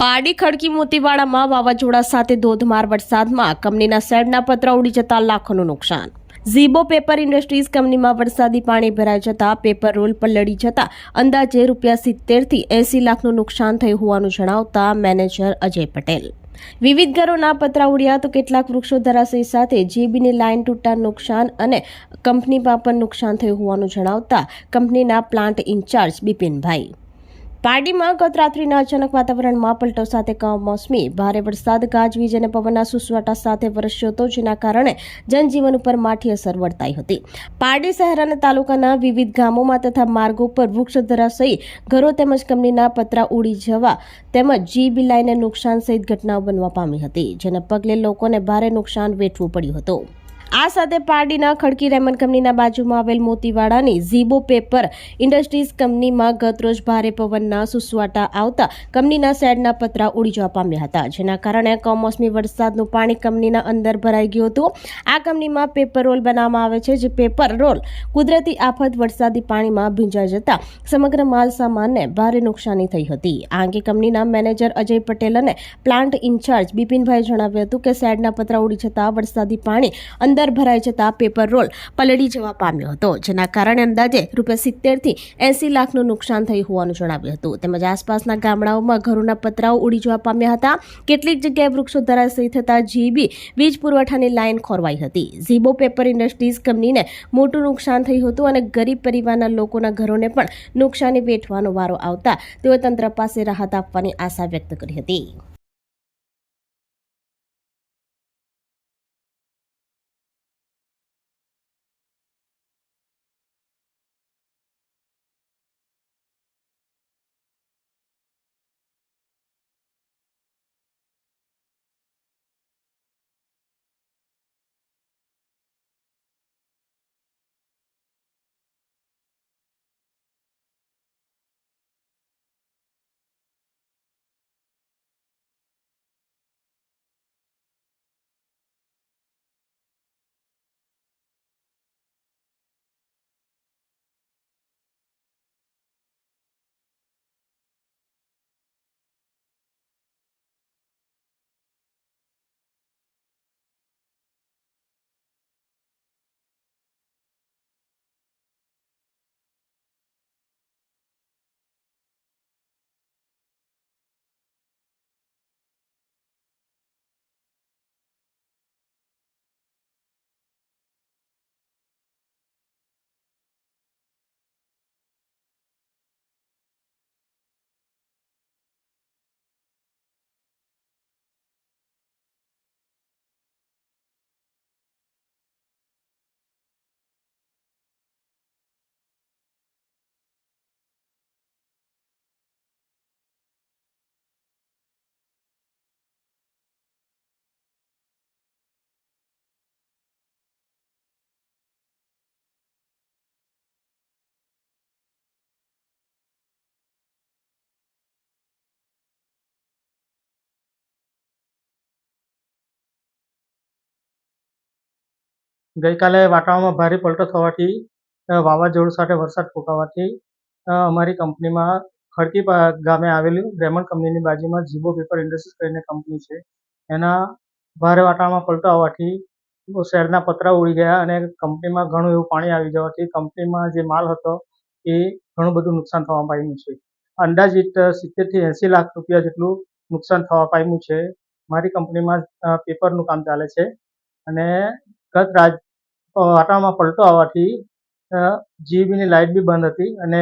પારડી ખડકી મોતીવાડામાં વાવાઝોડા સાથે ધોધમાર વરસાદમાં કંપનીના શેડના પતરા ઉડી જતા લાખોનું નુકસાન. ઝીબો પેપર ઇન્ડસ્ટ્રીઝ કંપનીમાં વરસાદી પાણી ભરાઈ જતા પેપર રોલ પર લડી જતા અંદાજે રૂપિયા સિત્તેરથી એસી લાખનું નુકસાન થયું હોવાનું જણાવતા મેનેજર અજય પટેલ. વિવિધ ઘરોના પતરા ઉડ્યા તો કેટલાક વૃક્ષો ધરાશય સાથે જીબીની લાઇન તૂટતા નુકસાન અને કંપનીમાં પણ નુકસાન થયું હોવાનું જણાવતા કંપનીના પ્લાન્ટ ઇન્ચાર્જ બિપિનભાઈ. પારડીમાં ગત રાત્રિના અચાનક વાતાવરણમાં પલટો સાથે કમોસમી ભારે વરસાદ, ગાજવીજ અને પવનના સુસવાટા સાથે વરસ્યો હતો, જેના કારણે જનજીવન ઉપર માઠી અસર વર્તાઈ હતી. પારડી શહેર અને તાલુકાના વિવિધ ગામોમાં તથા માર્ગો પર વૃક્ષ ધરાશયી ઘરો તેમજ કંપનીના પતરા ઉડી જવા તેમજ જીબી લાઈને નુકસાન સહિત ઘટનાઓ બનવા પામી હતી, જેને પગલે લોકોને ભારે નુકસાન વેઠવું પડ્યું હતું. આ સાથે પારડીના ખડકી રેમન કંપનીના બાજુમાં આવેલ મોતીવાડાની ઝીબો પેપર ઇન્ડસ્ટ્રીઝ કંપનીમાં ગતરોજ ભારે પવનના સુસવાટા આવતા કંપનીના શેડના પતરા ઉડી જવા પામ્યા હતા, જેના કારણે કમોસમી વરસાદનું પાણી કંપનીના અંદર ભરાઈ ગયું હતું. આ કંપનીમાં પેપર રોલ બનાવવામાં આવે છે, જે પેપર રોલ કુદરતી આફત, વરસાદી પાણીમાં ભીંજાઈ જતા સમગ્ર માલ સામાનને ભારે નુકસાની થઈ હતી. આ અંગે કંપનીના મેનેજર અજય પટેલ અને પ્લાન્ટ ઇન્ચાર્જ બિપિનભાઈ જણાવ્યું હતું કે શેડના પતરા ઉડી જતા વરસાદી પાણી અંદર ભરાઈ જતા પેપર રોલ પલળી જવા પામ્યો હતો, જેના કારણે અંદાજે રૂપિયા સિત્તેરથી એસી લાખનું નુકસાન થયું હોવાનું જણાવ્યું હતું. તેમજ આસપાસના ગામડાઓમાં ઘરોના પતરાઓ ઉડી જવા પામ્યા હતા. કેટલીક જગ્યાએ વૃક્ષો ધરાશયી થતા જીબી વીજ પુરવઠાની લાઇન ખોરવાઈ હતી. ઝીબો પેપર ઇન્ડસ્ટ્રીઝ કંપનીને મોટું નુકસાન થયું હતું અને ગરીબ પરિવારના લોકોના ઘરોને પણ નુકસાની વેઠવાનો વારો આવતા તેઓ તંત્ર પાસે રાહત આપવાની આશા વ્યક્ત કરી હતી. ગઈકાલે વાતાવરણમાં ભારે પલટો થવાથી વાવાઝોડું સાથે વરસાદ ફૂંકાવાથી અમારી કંપનીમાં ખડકી ગામે આવેલી રેમન કંપનીની બાજુમાં જીબો પેપર ઇન્ડસ્ટ્રીઝ કરીને કંપની છે. એના ભારે વાતાવરણમાં પલટો આવવાથી, શહેરના પતરા ઉડી ગયા અને કંપનીમાં ઘણું એવું પાણી આવી જવાથી કંપનીમાં જે માલ હતો એ ઘણું બધું નુકસાન થવા પામ્યું છે. અંદાજિત સિત્તેરથી એંસી લાખ રૂપિયા જેટલું નુકસાન થવા પામ્યું છે. મારી કંપનીમાં પેપરનું કામ ચાલે છે અને ગત રાત વાતાવરણમાં પલટો આવવાથી જીબીની લાઇટ બી બંધ હતી અને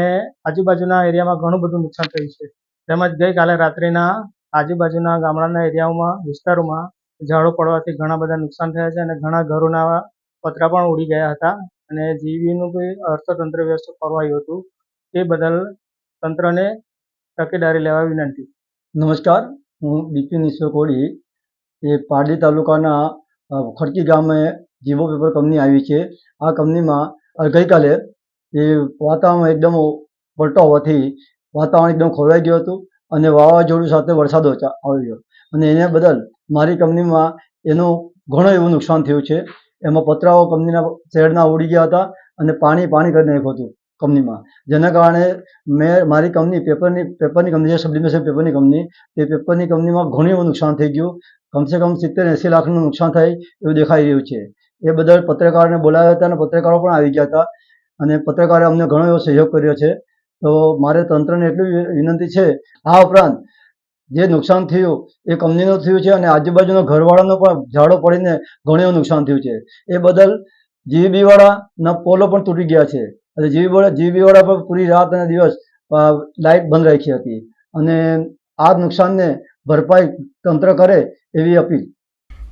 આજુબાજુના એરિયામાં ઘણું બધું નુકસાન થયું છે. તેમજ ગઈકાલે રાત્રિના આજુબાજુના ગામડાના એરિયાઓમાં, વિસ્તારોમાં ઝાડો પડવાથી ઘણા બધા નુકસાન થયા છે અને ઘણા ઘરોના પતરા પણ ઉડી ગયા હતા અને જીબીનું બી અર્થતંત્ર વ્યવસ્થિત ખોરવાયું હતું. તે બદલ તંત્રને તકેદારી લેવા વિનંતી. નમસ્કાર, હું બિપિન ઈશ્વર કોડી એ પારડી તાલુકાના ખડકી ગામે જીવો પેપર કંપની આવી છે. આ કંપનીમાં ગઈકાલે એ વાતાવરણ એકદમ પલટો હોવાથી વાતાવરણ એકદમ ખોરવાઈ ગયું હતું અને વાવાઝોડું સાથે વરસાદ ઓછા- ગયો. અને એને બદલ મારી કંપનીમાં એનું ઘણું એવું નુકસાન થયું છે. એમાં પતરાઓ કંપનીના શેડના ઉડી ગયા હતા અને પાણી પાણી કરી નાખ્યું હતું કંપનીમાં. જેના કારણે મેં, મારી કંપની પેપરની પેપરની કંપની છે સબલિમેશન પેપરની કંપની, તે પેપરની કંપનીમાં ઘણું એવું નુકસાન થઈ ગયું. કમસે કમ સિત્તેર એંસી લાખનું નુકસાન થાય એવું દેખાઈ રહ્યું છે. એ બદલ પત્રકારોને બોલાવ્યા હતા અને પત્રકારો પણ આવી ગયા હતા. અને પત્રકારે અમને ઘણો એવો સહયોગ કર્યો છે. તો મારે તંત્રને એટલી વિનંતી છે, આ ઉપરાંત જે નુકસાન થયું, એ કંપનીનું થયું છે અને આજુબાજુના ઘરવાળાનો પણ ઝાડો પડીને ઘણું એવું નુકસાન થયું છે. એ બદલ જીબીવાળાના પોલો પણ તૂટી ગયા છે. જીબી જીબીવાળા જીબી પણ પૂરી રાત અને દિવસ લાઇટ બંધ રાખી હતી. અને આ નુકસાનને ભરપાઈ તંત્ર કરે એવી અપીલ.